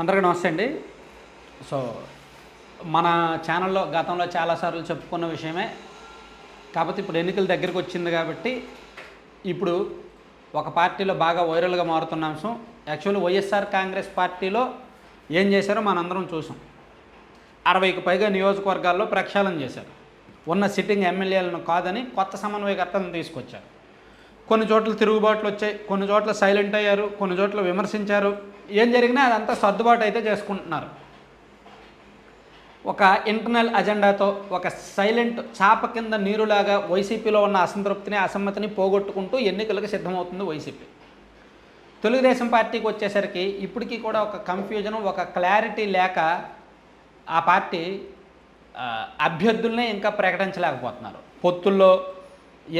అందరికీ నమస్తే అండి. సో మన ఛానల్లో గతంలో చాలాసార్లు చెప్పుకున్న విషయమే కాకపోతే ఇప్పుడు ఎన్నికల దగ్గరికి వచ్చింది కాబట్టి ఇప్పుడు ఒక పార్టీలో బాగా వైరల్గా మారుతున్న అంశం యాక్చువల్లీ వైఎస్ఆర్ కాంగ్రెస్ పార్టీలో ఏం చేశారో మనందరం చూసాం. అరవైకి పైగా నియోజకవర్గాల్లో ప్రక్షాళన చేశారు. ఉన్న సిట్టింగ్ ఎమ్మెల్యేలను కాదని కొత్త సమన్వయకర్తలను తీసుకొచ్చారు. కొన్ని చోట్ల తిరుగుబాట్లు వచ్చాయి కొన్ని చోట్ల సైలెంట్ అయ్యారు కొన్ని చోట్ల విమర్శించారు. ఏం జరిగినా అదంతా సర్దుబాటు అయితే చేసుకుంటున్నారు. ఒక ఇంటర్నల్ అజెండాతో ఒక సైలెంట్ చాప కింద నీరులాగా వైసీపీలో ఉన్న అసంతృప్తిని అసమ్మతిని పోగొట్టుకుంటూ ఎన్నికలకు సిద్ధమవుతుంది వైసీపీ తెలుగుదేశం పార్టీకి వచ్చేసరికి ఇప్పటికీ కూడా ఒక కన్ఫ్యూజన్ ఒక క్లారిటీ లేక ఆ పార్టీ అభ్యర్థులనే అభ్యర్థుల్నే ఇంకా ప్రకటించలేకపోతున్నారు. పొత్తుల్లో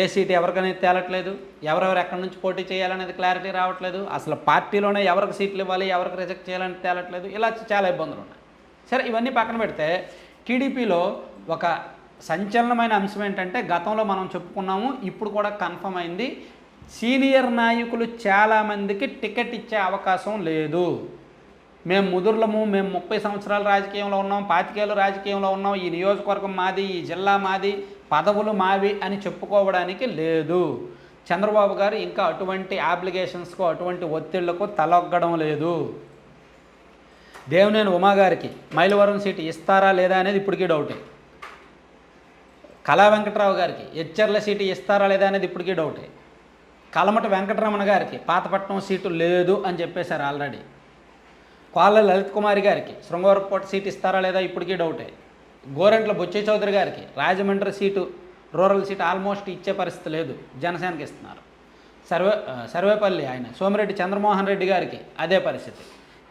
ఏ సీట్ ఎవరికనేది తేలట్లేదు? ఎవరెవరు ఎక్కడి నుంచి పోటీ చేయాలనేది క్లారిటీ రావట్లేదు. అసలు పార్టీలోనే ఎవరికి సీట్లు ఇవ్వాలి ఎవరికి రిజెక్ట్ చేయాలని తేలట్లేదు. ఇలా చాలా ఇబ్బందులు ఉన్నాయి. సరే ఇవన్నీ పక్కన పెడితే టీడీపీలో ఒక సంచలనమైన అంశం ఏంటంటే గతంలో మనం చెప్పుకున్నాము ఇప్పుడు కూడా కన్ఫర్మ్ అయింది. సీనియర్ నాయకులు చాలామందికి టికెట్ ఇచ్చే అవకాశం లేదు. మేము ముదుర్లము మేము ముప్పై సంవత్సరాలు రాజకీయంలో ఉన్నాం పాతికేళ్ళు రాజకీయంలో ఉన్నాం ఈ నియోజకవర్గం మాది ఈ జిల్లా మాది పదవులు మావి అని చెప్పుకోవడానికి లేదు. చంద్రబాబు గారు ఇంకా అటువంటి అప్లికేషన్స్కు అటువంటి ఒత్తిళ్ళకు తలొగ్గడం లేదు. దేవినేని ఉమాగారికి మైలవరం సీటు ఇస్తారా లేదా అనేది ఇప్పటికీ డౌటే. కళా వెంకట్రావు గారికి ఎచ్చర్ల సీటు ఇస్తారా లేదా అనేది ఇప్పటికీ డౌటే. కలమట వెంకటరమణ గారికి పాతపట్నం సీటు లేదు అని చెప్పేశారు ఆల్రెడీ. కోళ్ళ లలిత్ కుమారి గారికి శృంగవరపూట సీట్ ఇస్తారా లేదా ఇప్పటికీ డౌటే. గోరంట్ల బొచ్చే చౌదరి గారికి Rajahmundry seat rural seat almost ఇచ్చే పరిస్థితి లేదు. జనసేనకి ఇస్తున్నారు. సర్వే సర్వేపల్లి ఆయన సోమిరెడ్డి చంద్రమోహన్ రెడ్డి గారికి అదే పరిస్థితి.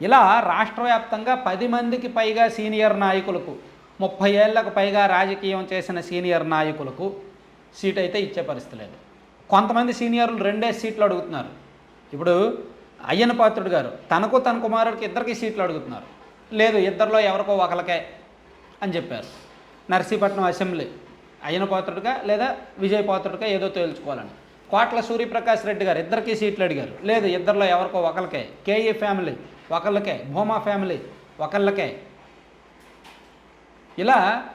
ఇలా రాష్ట్ర వ్యాప్తంగా పది మందికి పైగా సీనియర్ నాయకులకు ముప్పై ఏళ్ళకు పైగా రాజకీయం చేసిన సీనియర్ నాయకులకు సీట్ అయితే ఇచ్చే పరిస్థితి లేదు. కొంతమంది సీనియర్లు రెండే సీట్లు అడుగుతున్నారు. ఇప్పుడు అయ్యన పాత్రుడు గారు తనకు తన కుమారుడికి ఇద్దరికి సీట్లు అడుగుతున్నారు. లేదు ఇద్దరిలో ఎవరికో ఒకరికే అని చెప్పారు. నర్సీపట్నం అసెంబ్లీ అయ్యన పాత్రుడిగా లేదా విజయ్ పాత్రుడిగా ఏదో తేల్చుకోవాలని. కోట్ల సూర్యప్రకాష్ రెడ్డి గారు ఇద్దరికి సీట్లు అడిగారు. లేదు ఇద్దరిలో ఎవరికో ఒకరికే కేఈ ఫ్యామిలీ ఒకళ్ళకే. భూమా ఫ్యామిలీ ఒకళ్ళకే. ఇలా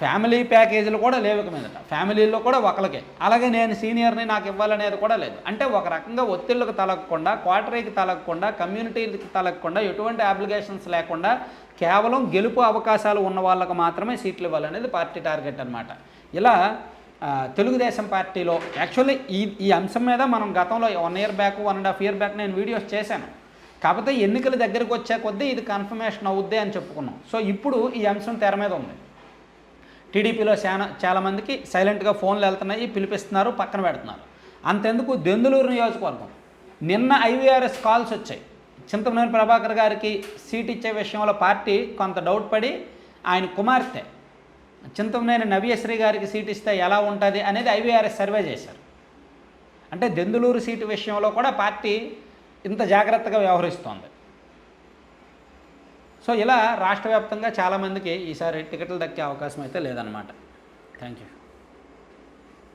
ఫ్యామిలీ ప్యాకేజీలు కూడా లేవు ఇక మీదట. ఫ్యామిలీలో కూడా ఒకరికే అలాగే నేను సీనియర్ని నాకు ఇవ్వాలనేది కూడా లేదు. అంటే ఒక రకంగా ఒత్తిళ్ళకు తలగకుండా క్వార్టరీకి తలగకుండా కమ్యూనిటీకి తలగకుండా ఎటువంటి అప్లికేషన్స్ లేకుండా కేవలం గెలుపు అవకాశాలు ఉన్న వాళ్ళకు మాత్రమే సీట్లు ఇవ్వాలనేది పార్టీ టార్గెట్ అనమాట ఇలా తెలుగుదేశం పార్టీలో యాక్చువల్లీ ఈ ఈ అంశం మీద మనం గతంలో one year back one and half year back నేను వీడియోస్ చేశాను. కాకపోతే ఎన్నికల దగ్గరికి వచ్చే కొద్దీ ఇది కన్ఫర్మేషన్ అవుద్ది అని చెప్పుకున్నాం. సో ఇప్పుడు ఈ అంశం తెర మీద ఉంది. టీడీపీలో చాలా చాలామందికి సైలెంట్గా ఫోన్లు వెళ్తున్నాయి పిలిపిస్తున్నారు పక్కన పెడుతున్నారు. అంతెందుకు దెందులూరు నియోజకవర్గం? నిన్న ఐవీఆర్ఎస్ కాల్స్ వచ్చాయి. చింతమనేని ప్రభాకర్ గారికి సీట్ ఇచ్చే విషయంలో పార్టీ కొంత డౌట్ పడి ఆయన కుమార్తె చింతమనేని నవ్యశ్రీ గారికి సీట్ ఇస్తే ఎలా ఉంటుంది అనేది ఐవీఆర్ఎస్ సర్వే చేశారు. అంటే దెందులూరు సీటు విషయంలో కూడా పార్టీ ఇంత జాగ్రత్తగా వ్యవహరిస్తోంది. సో ఇలా రాష్ట్ర వ్యాప్తంగా చాలామందికి ఈసారి టికెట్లు దక్కే అవకాశం అయితే లేదనమాట థ్యాంక్ యూ